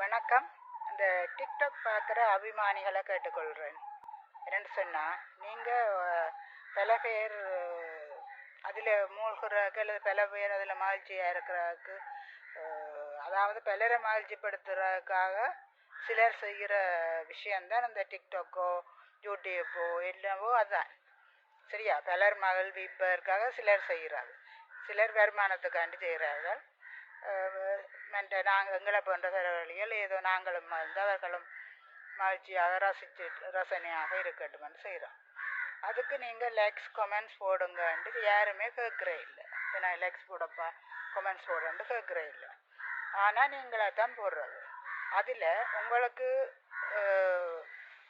வணக்கம். இந்த டிக்டாக் பார்க்குற அபிமானிகளை கேட்டுக்கொள்கிறேன். என்னென்னு சொன்னால் நீங்கள் பல பேர் அதில் மூழ்கிறாக்கு அல்லது பல பேர் அதில் மகிழ்ச்சியாக இருக்கிறாக்கு அதாவது பலரை மகிழ்ச்சிப்படுத்துறதுக்காக சிலர் செய்கிற விஷயந்தான் இந்த டிக்டாக்கோ யூடியூப்போ என்னவோ அதுதான் சரியா? பலர் மகள் மகிழ்விப்பதற்காக சிலர் செய்கிறார்கள். சிலர் வருமானத்துக்காண்டி செய்கிறார்கள். மற்ற நாங்கள் எங்களை போன்ற பிறவழிகள் ஏதோ நாங்களும் மறந்தவர்களும் அவர்களும் மகிழ்ச்சியாக ரசிச்சு ரசனையாக இருக்கட்டும் செய்கிறோம் அதுக்கு நீங்கள் லைக்ஸ் கமெண்ட்ஸ் போடுங்கன்ட்டு யாருமே கேட்குறே இல்லை. நான் லைக்ஸ் போடப்பா கமெண்ட்ஸ் போடுறேன்ட்டு கேட்குறே இல்லை. ஆனால் நீங்களே தான் போடுறது. அதில் உங்களுக்கு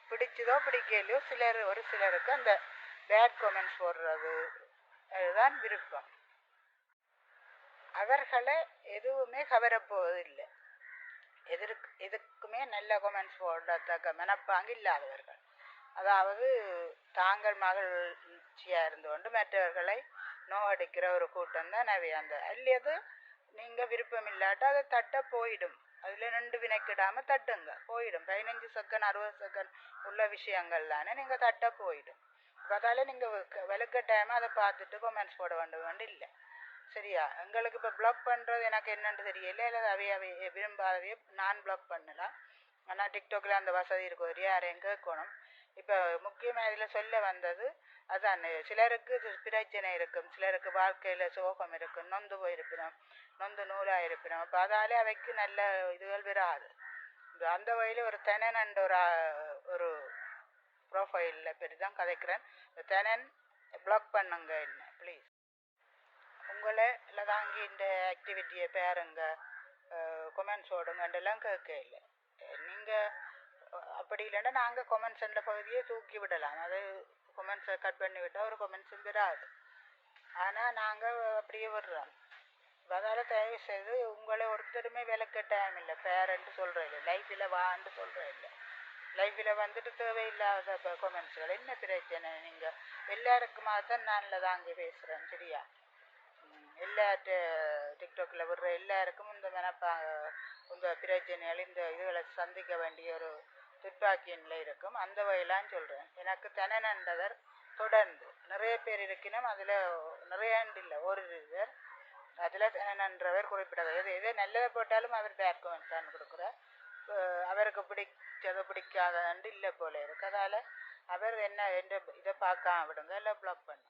பிடிச்சதோ பிடிக்கலையோ சிலர் ஒரு சிலருக்கு அந்த பேட் கமெண்ட்ஸ் போடுறது அதுதான் விருப்பம். அவர்களை எதுவுமே கவரப்போவதில்லை. எதற்கு எதுக்குமே நல்ல கொமெண்ட்ஸ் போடத்தக்க மனப்பாங்கு இல்லாதவர்கள். அதாவது தாங்கள் மகிழ்ச்சியாக இருந்து கொண்டு மற்றவர்களை நோவடிக்கிற ஒரு கூட்டம் தான் நவி அந்த அல்லது நீங்கள் விருப்பம் இல்லாட்டா அதை தட்ட போயிடும். அதில் நின்று வினைக்கிடாமல் தட்டுங்க போயிடும். பதினஞ்சு செகண்ட் அறுபது செகண்ட் உள்ள விஷயங்கள் தானே நீங்கள் தட்ட போயிடும். அதால் நீங்கள் விளக்கட்டாயமாக அதை பார்த்துட்டு கொமெண்ட்ஸ் போட வேண்டும் இல்லை. சரியா? எங்களுக்கு இப்போ பிளாக் பண்ணுறது எனக்கு என்னென்னு தெரியல. இல்லை அவைய அவைய விரும்பாதவையே நான் பிளாக் பண்ணலாம் ஆனால் டிக்டாக்ல அந்த வசதி இருக்கும் ஒரு யாரையும் கேட்கணும் இப்போ முக்கியமாக இதில் சொல்ல வந்தது அதான்? சிலருக்கு இது பிரச்சனை இருக்கும். சிலருக்கு வாழ்க்கையில் சோகம் இருக்கும். நொந்து போயிருப்பினோம். நொந்து நூலாக இருப்பினோம் அப்போ அதாலே அவைக்கு நல்ல இதுகள் வராது. அந்த வகையில் ஒரு தெனன் ஒரு ஒரு ப்ரொஃபைலில் பற்றி தான் கதைக்கிறேன். தெனன் பிளாக் பண்ணுங்க என்ன ப்ளீஸ் உங்களை இல்லை தாங்கி இந்த ஆக்டிவிட்டியை பேருங்க கொமெண்ட்ஸ் ஓடுங்கன்றெல்லாம் கேட்க இல்லை நீங்கள் அப்படி இல்லைன்னா நாங்கள் கொமெண்ட்ஸ் என்ற பகுதியை தூக்கி விடலாம். அது கொமெண்ட்ஸை கட் பண்ணி விட்டால் ஒரு கொமெண்ட்ஸும் வராது ஆனால் நாங்கள் அப்படியே விடுறோம். அதால் தயவு செய்து உங்களை ஒருத்தருமே விலை டைம் இல்லை. பேரன்ட்டு சொல்கிற இல்லை லைஃப்பில் வான்னு சொல்கிற இல்லை லைஃப்பில் வந்துட்டு தேவையில்லாத கொமெண்ட்ஸ்கள் என்ன பிரச்சனை நீங்கள் எல்லாருக்குமா தான் நான் தாங்க பேசுகிறேன் சரியா? எல்லா டிக்டாக்ல விடுற எல்லாருக்கும் இந்த மெனப்பா இந்த பிரச்சனைகள் இந்த இதுகளை சந்திக்க வேண்டிய ஒரு துப்பாக்கிய நிலை இருக்கும். அந்த வகையிலாம் சொல்கிறேன் எனக்கு தனனன்றவர் தொடர்ந்து நிறைய பேர் இருக்கணும் அதில் நிறைய இல்லை ஒரு பேர் அதில் தனனன்றவர் குறிப்பிடவர் எது நல்லதை போட்டாலும் அவர் பேட் கமெண்ட்ஸ் தான் கொடுக்குறார். அவருக்கு பிடிச்சதை பிடிக்காதண்டு இல்லை போல இருக்கு. அதால் அவர் என்ன எந்த இதை பார்க்காம விடுங்க இல்லை பிளாக் பண்ணும்